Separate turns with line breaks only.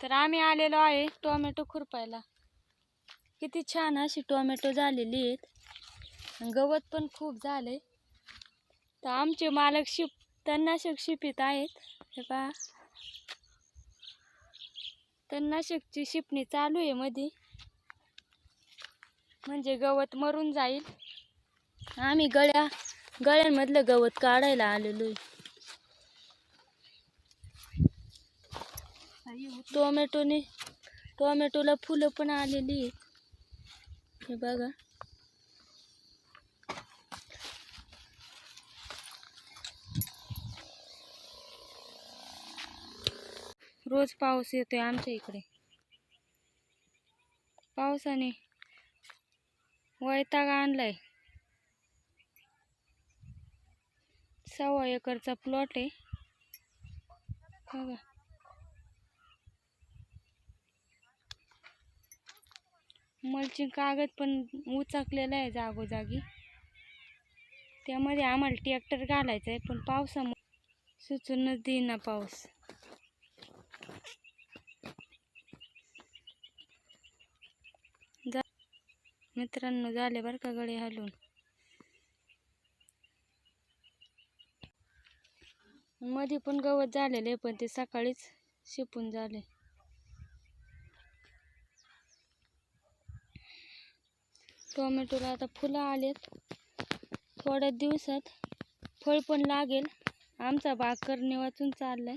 तर आम्ही आलेलो आहे टोमॅटो खुरपायला. किती छान अशी टोमॅटो झालेली आहेत. गवत पण खूप झालंय. तर आमचे मालक शिप तणनाशक शिपीत आहेत. हे पहा. तणनाशकची शिपणी चालू आहे मध्ये म्हणजे गवत मरून जाईल. आम्ही गळ्या गळ्यांमधलं गवत काढायला आलेलो आहे. टोमॅटोने टोमॅटोला फुलं पण आलेली आहेत. हे बघा. रोज पाऊस येतोय आमच्या इकडे. पावसाने वैताग आणलाय. सव्वा एकरचा प्लॉट आहे. बघा. मल्चिंग कागद पण उचाकलेला आहे जागोजागी. त्यामध्ये आम्हाला ट्रॅक्टर घालायचं आहे पण पावसामुळे सुचूनच देईना पाऊस. जा मित्रांनो झाले बरं का गळे हलून मध्ये पण गवत झालेलं आहे पण ते सकाळीच शिपून झाले. टोमॅटोला आता फुलं आलेत. थोड्या दिवसात फळ पण लागेल. आमचा बाग करणे वाचून चाललाय.